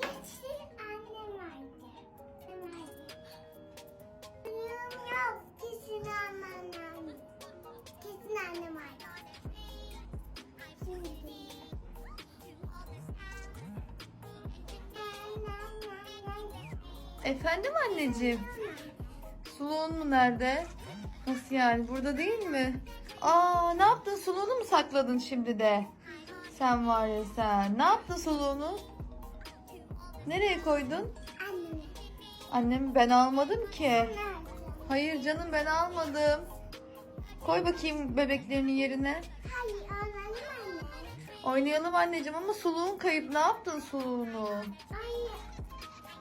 Kesin annem vardı. Annem vardı. Yok yok. Kesin annem. Kesin annem vardı. Efendim anneciğim? Suluğun mu nerede? Nasıl yani? Burada değil mi? Aa ne yaptın? Suluğunu mu sakladın şimdi de? Sen var ya sen. Ne yaptın suluğunu? Nereye koydun? Annem. Annem ben almadım ki. Hayır canım ben almadım. Koy bakayım bebeklerinin yerine. Hayır, annem anne. Oynayalım anneciğim ama suluğun kayıp. Ne yaptın suluğunu?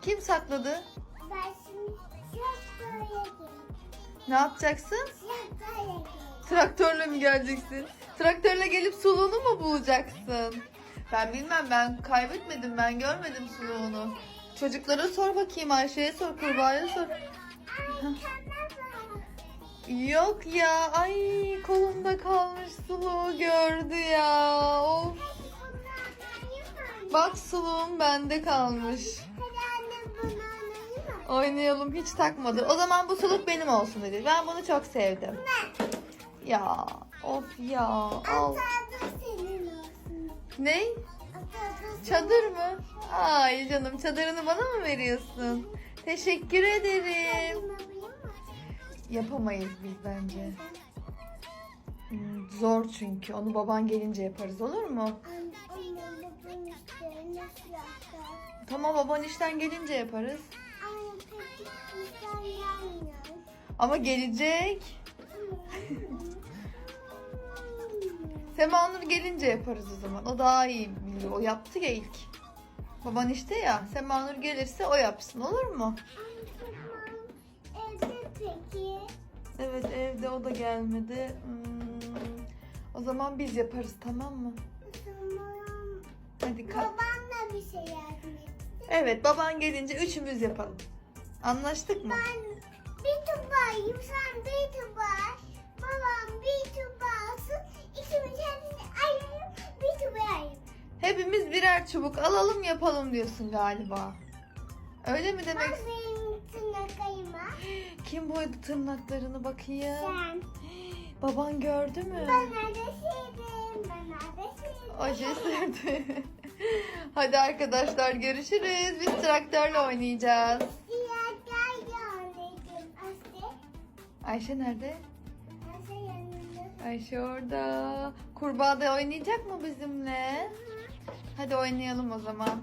Kim sakladı? ben şimdi traktörle geldim. Ne yapacaksın? Traktörle mi geleceksin? Traktörle gelip suluğunu mu bulacaksın? Ben bilmem ben kaybetmedim ben görmedim suluğunu. Çocuklara sor bakayım Ayşe'ye sor kurbağaya sor. Yok ya ay kolumda kalmış suluğu gördü ya. Of. Bak suluğum bende kalmış. Oynayalım hiç takmadı. O zaman bu suluk benim olsun dedi. Ben bunu çok sevdim. Ne? Ya of ya. Al. Ne? Çadır mı? Ay canım çadırını bana mı veriyorsun? Teşekkür ederim. Yapamayız biz bence. Hmm, Zor çünkü. Onu baban gelince yaparız olur mu? Tamam baban işten gelince yaparız. Ama gelecek. Sema Nur gelince yaparız o zaman. O daha iyi biliyor. O yaptı ya ilk. Baban işte ya. Sema Nur gelirse o yapsın olur mu? Evde peki. Evet evde o da gelmedi. Hmm, O zaman biz yaparız tamam mı? Hadi kalk. Evet baban gelince üçümüz yapalım. Anlaştık mı? Ben bir tubayım, sen bir tubay. Babam bir tuba alsın. İkimiz hepsini ayırayım, bir tuba ayırayım. Hepimiz birer çubuk alalım yapalım diyorsun galiba. Öyle mi demek? Bak benim tırnaklarıma. Kim boyadı tırnaklarını bakayım? Sen. Baban gördü mü? Ben neredesiydim, ben neredesiydim. O şey sürdü. Hadi arkadaşlar görüşürüz. Biz traktörle oynayacağız. Ayşe nerede? Yanında. Ayşe orada. Kurbağa da oynayacak mı bizimle? Hadi oynayalım o zaman.